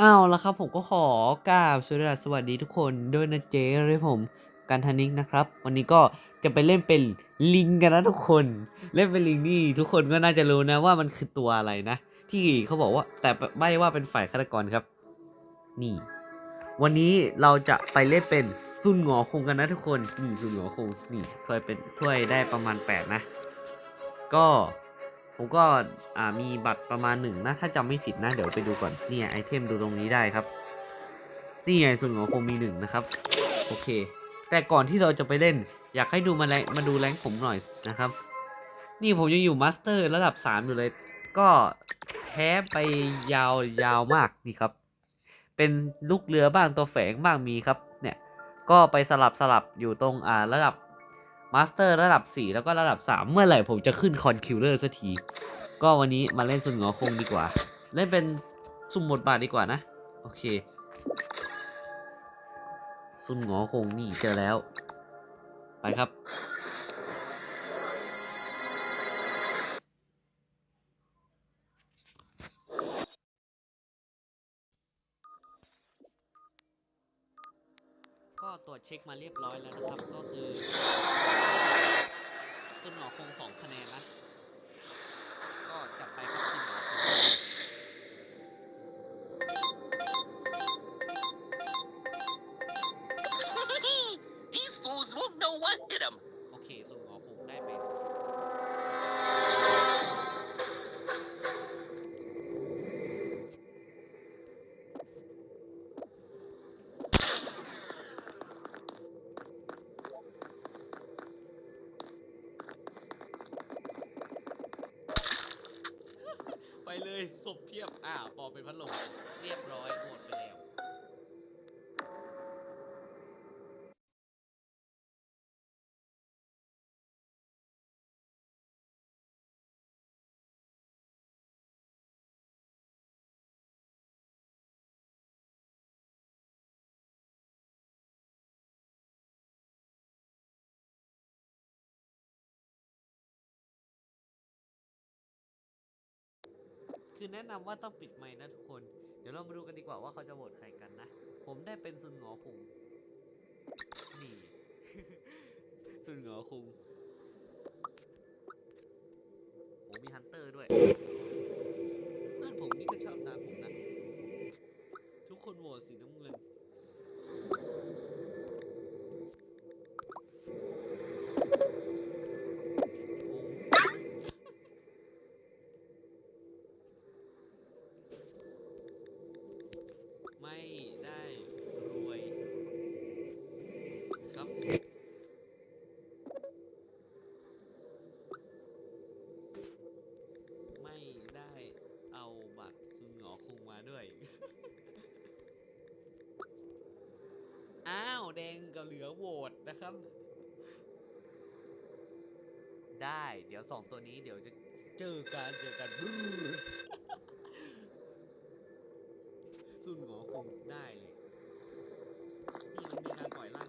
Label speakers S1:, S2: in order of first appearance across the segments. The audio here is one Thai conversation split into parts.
S1: อ้าวแล้วครับผมก็ขอกราบสวัสดีสวัสดีทุกคนด้วยนะเจ๊เลยผมกันธนิกนะครับ วันนี้ก็จะไปเล่นเป็นลิงกันนะทุกคน เล่นเป็นลิงนี่ทุกคนก็น่าจะรู้นะว่ามันคือตัวอะไรนะ ที่เขาบอกว่าแต่ไม่ว่าเป็นฝ่ายฆาตกรครับ นี่ วันนี้เราจะไปเล่นเป็นซุนหงอคงกันนะทุกคนนี่ซุนหงอคงนี่ถ้วยเป็นถ้วยได้ประมาณ 8 นะ ก็ ผมก็อ่ามีบัตรประมาณหนึ่งนะ ถ้าจำไม่ผิดนะ เดี๋ยวไปดูก่อนเนี่ยไอเทมดูตรงนี้ได้ครับ นี่ไงส่วนของคงมีหนึ่งนะครับ โอเค แต่ก่อนที่เราจะไปเล่น อยากให้ดูมาแรงมาดูแรงผมหน่อยนะครับ นี่ผมยังอยู่มาสเตอร์ระดับ 3 อยู่เลย ก็แพ้ไปยาวยาวมากนี่ครับ เป็นลูกเรือบ้างตัวแฝงบ้างมีครับ เนี่ย ก็ไปสลับสลับอยู่ตรงอ่าระดับมาสเตอร์ระดับ 4 แล้วก็ระดับ 3 เมื่อไหร่ผมจะขึ้นคอนคิวเลอร์สักที ก็วันนี้มาเล่นสุนหงอคงดีกว่า เล่นเป็นสุ่มบทบาทดีกว่านะ โอเค สุนหงอคงนี่เจอแล้ว ไปครับ ก็ตรวจเช็คมาเรียบร้อยแล้วนะครับ ก็คือสุนหงอคงสองคะแนนนะ ไปเลยศพเพียบอ่าปอเป็นพัดลมเรียบร้อยหมดไปแล้ว คือแนะนำว่าต้องปิดไมค์นะทุกคน เดี๋ยวเรามาดูกันดีกว่าว่าเขาจะโหวตใครกันนะ ผมได้เป็นซุนหงอคุงนี่ซุนหงอคุงผมมีฮันเตอร์ด้วย เพื่อนผมนี่ก็ชอบตามผมนะ ทุกคนโหวตสีน้ำเงิน เดี๋ยวสองตัวนี้เดี๋ยวจะเจอกันเจอกันซุนหงอคงได้เลยนี่มันมีการปล่อยร่าง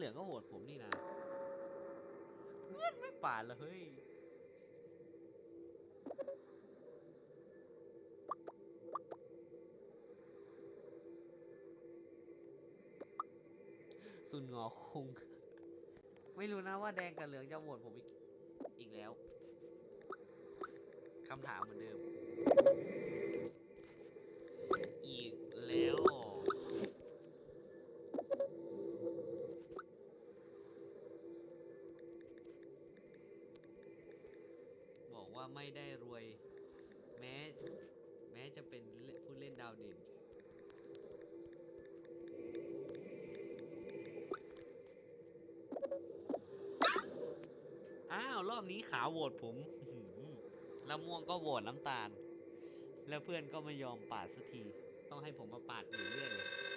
S1: เดี๋ยวนั้นเหลืองก็โหวตผมนี่นะเพื่อนไม่ป่านเลยเฮ้ยสุนงอคง ไม่รู้นะว่าแดงกับเหลืองจะโหวตผมอีก อีกแล้วคำถามเหมือนเดิม อ้าวรอบนี้ขาวโหวตผมแล้วม่วงก็โหวตน้ำตาล แล้วเพื่อนก็ไม่ยอมปาดสักที ต้องให้ผมมาปาดอยู่เรื่อยเลย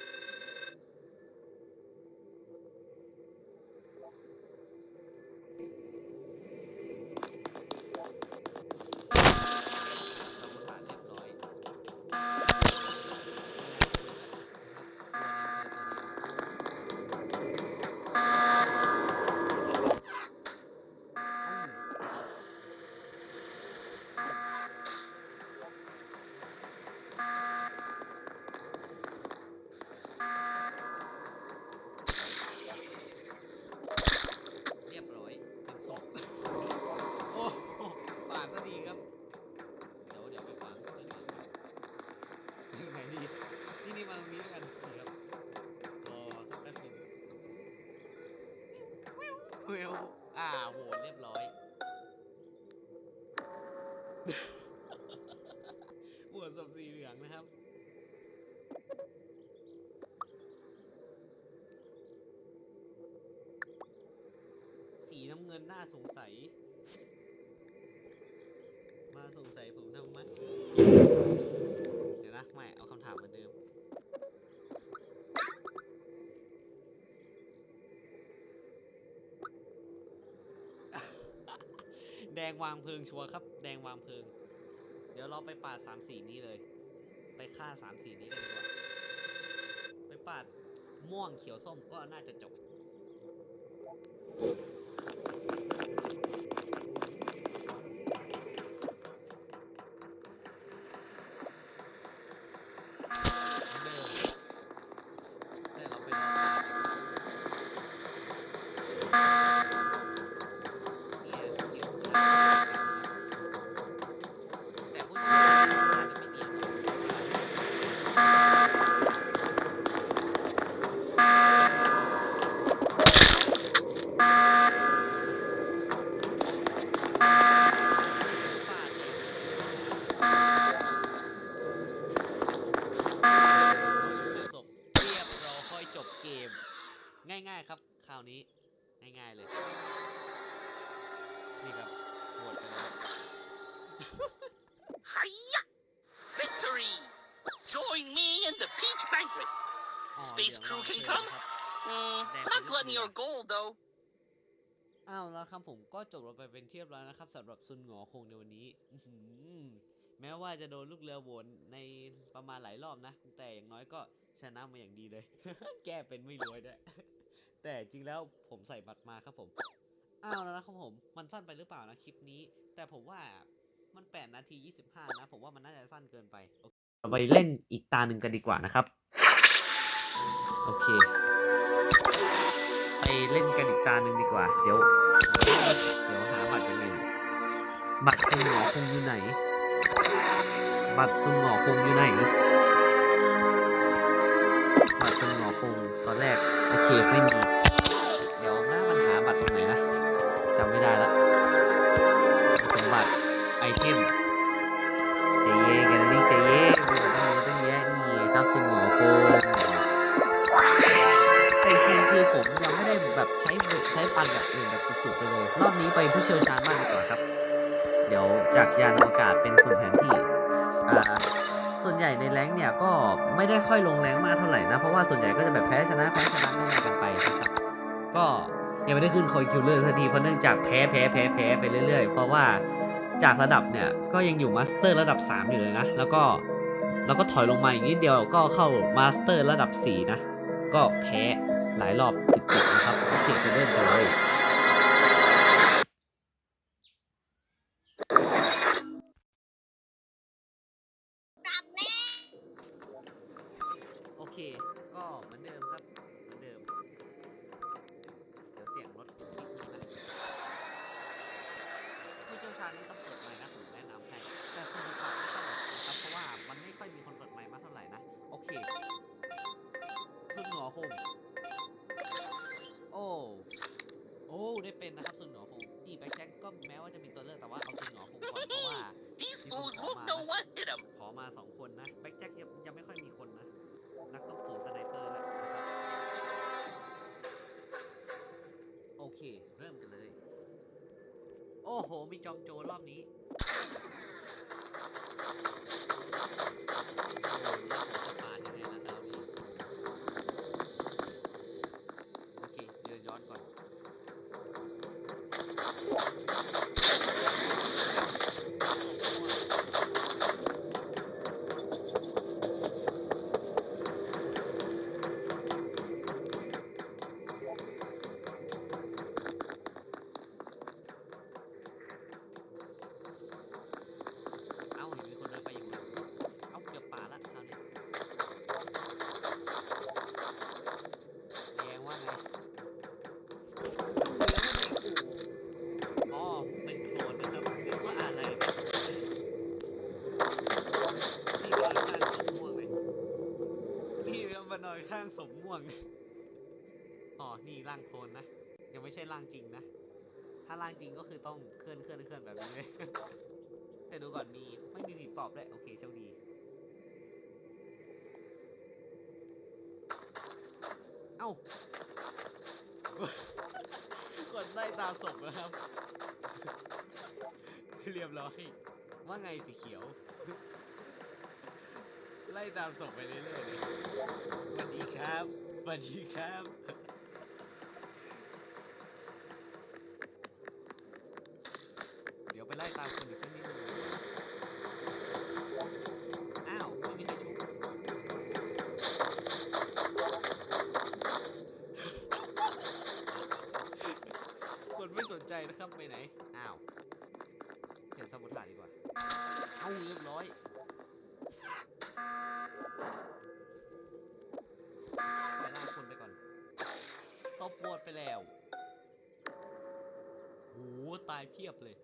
S1: โหวตศพสีเหลืองนะครับสีน้ำเงินน่าสงสัย มาสงสัยผมทำไมเดี๋ยวนะไม่เอาคำถาม แดงวางเพลิงชัวร์ครับ แดงวางเพลิง เดี๋ยวเราไปปาดสามสีนี้เลย ไปฆ่าสามสีนี้กันดีกว่าไปปาดม่วงเขียวส้มก็น่าจะจบ
S2: Space
S1: เหลื
S2: crew
S1: อง
S2: can come. Mm, not glutton
S1: your
S2: gold, though.
S1: อ้าวแล้วครับผมก็จบลงไปเป็นเรียบร้อยนะครับสำหรับซุนหงอคงในวันนี้แม้ว่าจะโดนลูกเรือโหวนในประมาณหลายรอบนะ แต่อย่างน้อยก็ชนะมาอย่างดีเลย แก้เป็นไม่รวยด้วยแต่จริงแล้วผมใส่บัตรมาครับผมอ้าวแล้วนะครับผมมันสั้นไปหรือเปล่านะคลิปนี้ แต่ผมว่ามัน8นาที25นะผมว่ามันน่าจะสั้นเกินไปไปเล่นอีกตาหนึ่งกันดีกว่านะครับ โอเค ไปเล่นกันอีกตาหนึ่งดีกว่า เดี๋ยว เดี๋ยวหาบัตรยังไง บัตรซุนหงอคงอยู่ไหน บัตรซุนหงอคงอยู่ไหน บัตรซุนหงอคงตอนแรกโอเคไม่มี เดี๋ยวหน้ามันหาบัตรตรงไหนนะจำไม่ได้ละ จากยานอวกาศเป็นสู่แผนที่อ่าส่วนใหญ่ในแรงเนี่ยก็ไม่ได้ค่อยลงแรงมากเท่าไหร่นะ เพราะว่าส่วนใหญ่ก็จะแบบแพ้ชนะแพ้ชนะง่ๆกันไปนะครับก็ยังไม่ได้ขึ้นคอยคิวเลอร์สักทีเพราะเนื่องจากแพ้แพ้แพ้แพ้ไปเรื่อยๆ เพราะว่าจากระดับเนี่ยก็ยังอยู่มาสเตอร์ระดับ 3 อยู่เลยนะ แล้วก็แล้วก็ถอยลงมาอีกนิดเดียวก็เข้ามาสเตอร์ระดับ 4 นะ ก็แพ้หลายรอบติดๆนะครับโอเคไปเริ่มกันเลยโโห มีจอมโจรรอบนี้ นี่ร่างโคลนนะ ยังไม่ใช่ร่างจริงนะ ถ้าร่างจริงก็คือต้องเคลื่อนเคลื่อนเคลื่อนแบบนี้เลยแต่ดูก่อนมีไม่มีผีปอบด้วยโอเคโชคดี เอ้ากดไล่ตามศพนะครับ เรียบร้อย ว่าไงสีเขียว ไล่ตามศพไปเรื่อยๆเลยสวัสดีครับสวัสดีครับ ตบโหวตไปแล้วโหตายเพียบเลย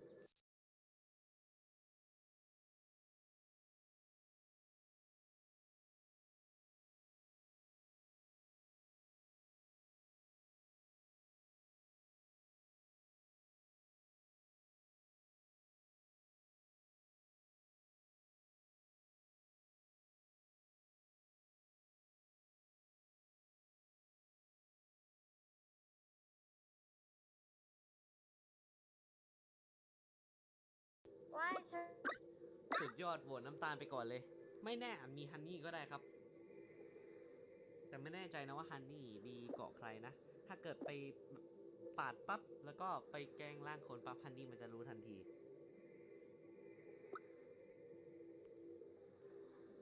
S3: ยอ
S1: ดโหวตน้ำตาลไปก่อนเลย ไม่แน่อาจมีฮันนี่ก็ได้ครับ แต่ไม่แน่ใจนะว่าฮันนี่มีเกาะใครนะ ถ้าเกิดไปปาดปั๊บแล้วก็ไปแกล้งร่างคนปั๊บฮันนี่มันจะรู้ทันที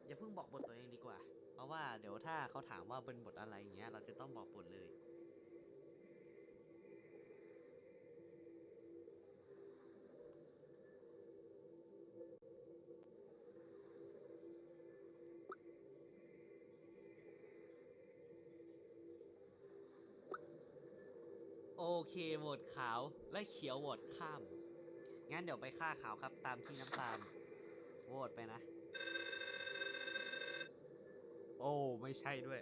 S1: อย่าเพิ่งบอกบทตัวเองดีกว่า เพราะว่าเดี๋ยวถ้าเขาถามว่าเป็นบทอะไรอย่างเงี้ย เราจะต้องบอกบทเลย เคโหวตขาวและเขียวโหวตข้าม งั้นเดี๋ยวไปฆ่าขาวครับตามที่น้ำตาลโหวตไปนะ โอ้ ไม่ใช่ด้วย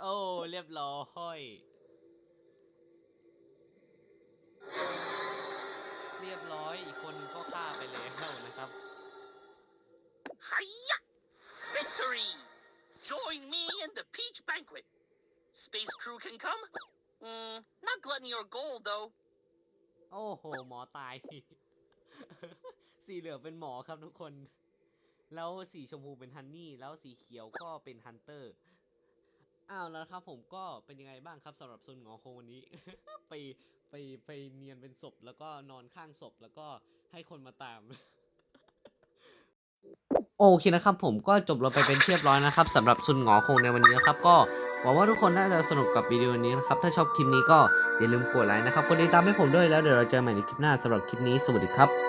S1: โอ้ เรียบร้อย เรียบร้อย อีกคนนึงก็ฆ่าไปแล้วนะครับ
S2: Hiya! Victory! Join me in the peach banquet. Space crew can come. Mm, not gluttony or gold, though.
S1: โอ้โห หมอตาย สีเหลืองเป็นหมอครับทุกคน แล้วสีชมพูเป็นฮันนี่ แล้วสีเขียวก็เป็นฮันเตอร์อ้าวแล้วครับผมก็เป็นยังไงบ้างครับสำหรับซุนงอคงวันนี้ ไปไปไปเนียนเป็นศพ แล้วก็นอนข้างศพแล้วก็ให้คนมาตาม โอเคนะครับ ผมก็จบเราไปเป็นเรียบร้อยนะครับสำหรับซุนงอคงในวันนี้นะครับ ก็หวังว่าทุกคนน่าจะสนุกกับวิดีโอนี้นะครับ ถ้าชอบคลิปนี้ก็อย่าลืมกดไลค์นะครับกดติดตามให้ผมด้วยแล้วเดี๋ยวเราเจอกันใหม่ในคลิปหน้าสำหรับคลิปนี้สวัสดีครับ